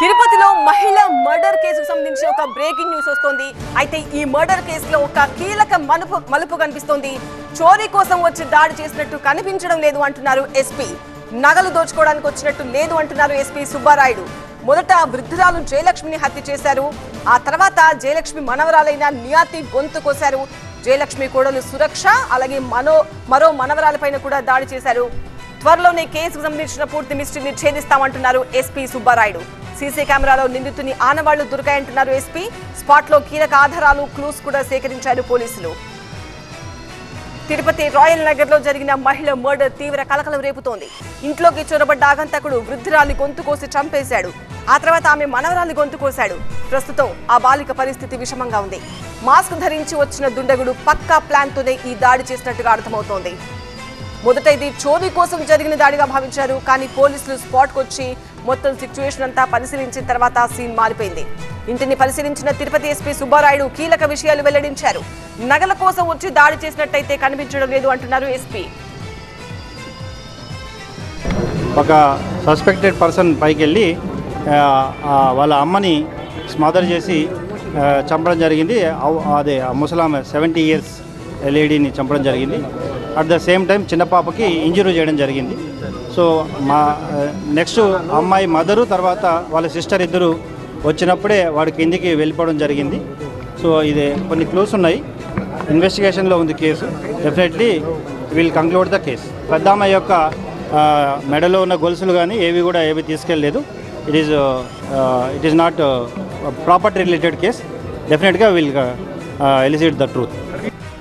తిరుపతిలో మహిళ మర్డర్ కేసుకు సంబంధించి ఒక బ్రేకింగ్ న్యూస్ వస్తోంది. అయితే ఈ మర్డర్ కేసులో ఒక కీలక మలుపు మలుపు కనిపిస్తోంది. చోరీ కోసం వచ్చి దాడి చేసినట్టు కనిపించడం లేదు అంటున్నారు ఎస్పీ. నగలు దోచుకోవడానికి వచ్చినట్టు లేదు అంటున్నారు ఎస్పీ సుబ్బారాయుడు. మొదట వృద్ధురాలు జయలక్ష్మిని హత్య చేశారు. ఆ తర్వాత జయలక్ష్మి మనవరాలైన నియాతి గొంతు కోశారు. జయలక్ష్మి కోడలు సురక్ష అలాగే మనో మరో మనవరాలపైన కూడా దాడి చేశారు. త్వరలోనే కేసుకు సంబంధించిన పూర్తి మిస్టరీని ఛేదిస్తామంటున్నారు ఎస్పీ సుబ్బారాయుడు. సీసీ కెమెరాలో నిందితుని ఆనవాళ్ళు దొరికాయంటున్నారు ఎస్పీ. స్పాట్లో కీలక ఆధారాలు క్లూస్ కూడా సేకరించారు పోలీసులు. తిరుపతి రాయల్ నగర్లో జరిగిన మహిళ మర్డర్ తీవ్ర కలకలం రేపుతోంది. ఇంట్లోకి చొరబడ్డ ఆగంతకుడు వృద్ధురాలి గొంతు కోసి చంపేశాడు. ఆ తర్వాత ఆమె మనవరాలి గొంతు కోశాడు. ప్రస్తుతం ఆ బాలిక పరిస్థితి విషమంగా ఉంది. మాస్క్ ధరించి వచ్చిన దుండగుడు పక్కా ప్లాన్తోనే ఈ దాడి చేసినట్టుగా అర్థమవుతోంది. మొదట ఇది చోరీ కోసం జరిగిన దాడిగా భావించారు కానీ పోలీసులు స్పాట్కు వచ్చి మొత్తం సిచ్యువేషన్ అంతా పరిశీలించిన తర్వాత సీన్ మారిపోయింది. ఇంటిని పరిశీలించిన తిరుపతి ఎస్పీ సుబ్బారాయుడు కీలక విషయాలు వెల్లడించారు. నగల కోసం వచ్చి దాడి చేసినట్టయితే కనిపించడం లేదు అంటున్నారు ఎస్పీ ఒక సస్పెక్టెడ్ పర్సన్ పైకి వెళ్ళి వాళ్ళ అమ్మని స్మదర్ చేసి చంపడం జరిగింది. అదే ముసలామె సెవెంటీ ఇయర్స్ లేడీని చంపడం జరిగింది. అట్ ద సేమ్ టైం చిన్న పాపకి ఇంజరీ చేయడం జరిగింది. సో మా uh, నెక్స్ట్ అమ్మాయి మదరు తర్వాత వాళ్ళ సిస్టర్ ఇద్దరు వచ్చినప్పుడే వాడి కిందికి వెళ్ళిపోవడం జరిగింది. సో ఇది కొన్ని క్లూస్ ఉన్నాయి. ఇన్వెస్టిగేషన్లో ఉంది case definitely will conclude the case Peddama యొక్క uh, మెడలో ఉన్న గొలుసులు కానీ ఏవి కూడా ఏవి తీసుకెళ్ళలేదు. It is it is not property related case డెఫినెట్గా విల్ ఎలిసిట్ ద ట్రూత్